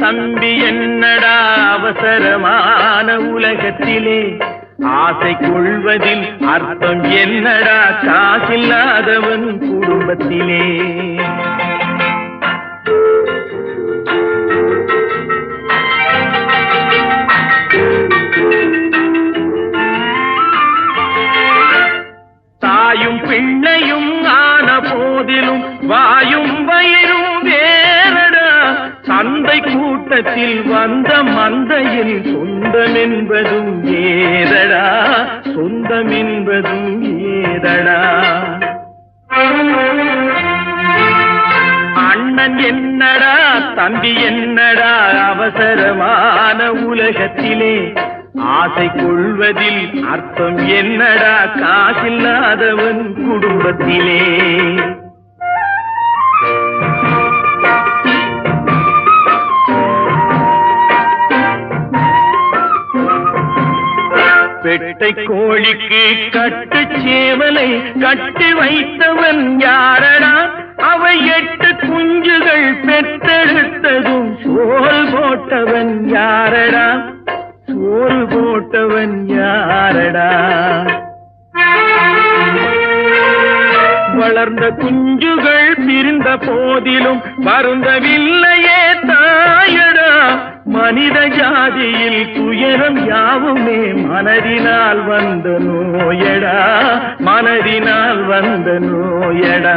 தம்பி என்னடா அவசரமான உலகத்திலே? ஆசை கொள்வதில் அர்த்தம் என்னடா காசில்லாதவன் குடும்பத்திலே? தாயும் பிள்ளையும் ஆன போதிலும் வாயும் வயிறும் கூட்டத்தில் வந்த மந்தையின் சொந்தம் என்பதும் ஏதடா? சொந்தம் என்பதும் ஏதடா? அண்ணன் என்னடா? தம்பி என்னடா? அவசரமான உலகத்திலே ஆசை கொள்வதில் அர்த்தம் என்னடா? காசில்லாதவன் குடும்பத்திலே. பெட்டை கோழிக்கு கட்டு சேவலை கட்டி வைத்தவன் யாரடா? அவை எட்டு குஞ்சுகள் பெற்றெடுத்ததும் சோல் போட்டவன் யாரடா? சோல் போட்டவன் யாரடா? வளர்ந்த குஞ்சுகள் பிரிந்த போதிலும் வருந்தவில்லையே தாயடா. மனித ஜாதியில் துயரம் யாவுமே மனதினால் வந்த நோயடா மனதினால் வந்த நோயடா.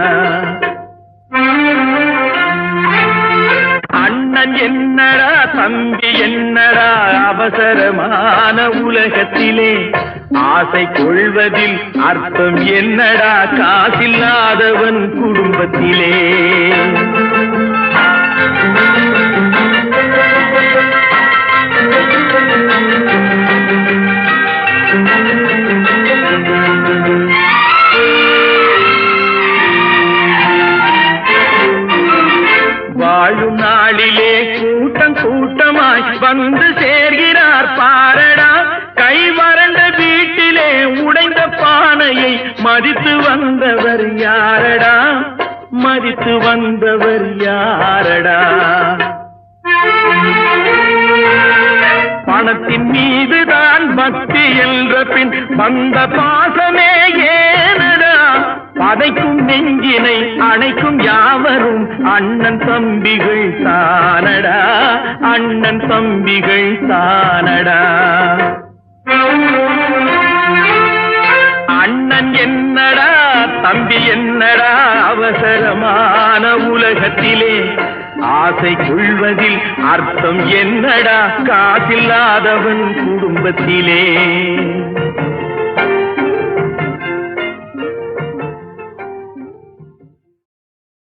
அண்ணன் என்னடா தம்பி என்னடா அவசரமான உலகத்திலே ஆசை கொள்வதில் அர்த்தம் என்னடா காசில்லாதவன் குடும்பத்திலே. வாழும் நாளிலே கூட்டம் கூட்டமாய் வந்து சேர்கிறார் பாரடா. கை வறண்ட வீட்டிலே உடைந்த பானையை மதித்து வந்தவர் யாரடா? மதித்து வந்தவர் யாரடா? பணத்தின் மீதுதான் பக்தி என்ற பின் வந்த பாசமே ஏனடா? பதைக்கும் நெஞ்சினை அணைக்கும் யாவரும் அண்ணன் தம்பிகள் தானடா? அண்ணன் தம்பிகள் தானடா? அண்ணன் என்னடா? தம்பி என்னடா? அவசரமான உலகத்திலே ஆசை கொள்வதில் அர்த்தம் என்னடா? காசில்லாதவன் குடும்பத்திலே.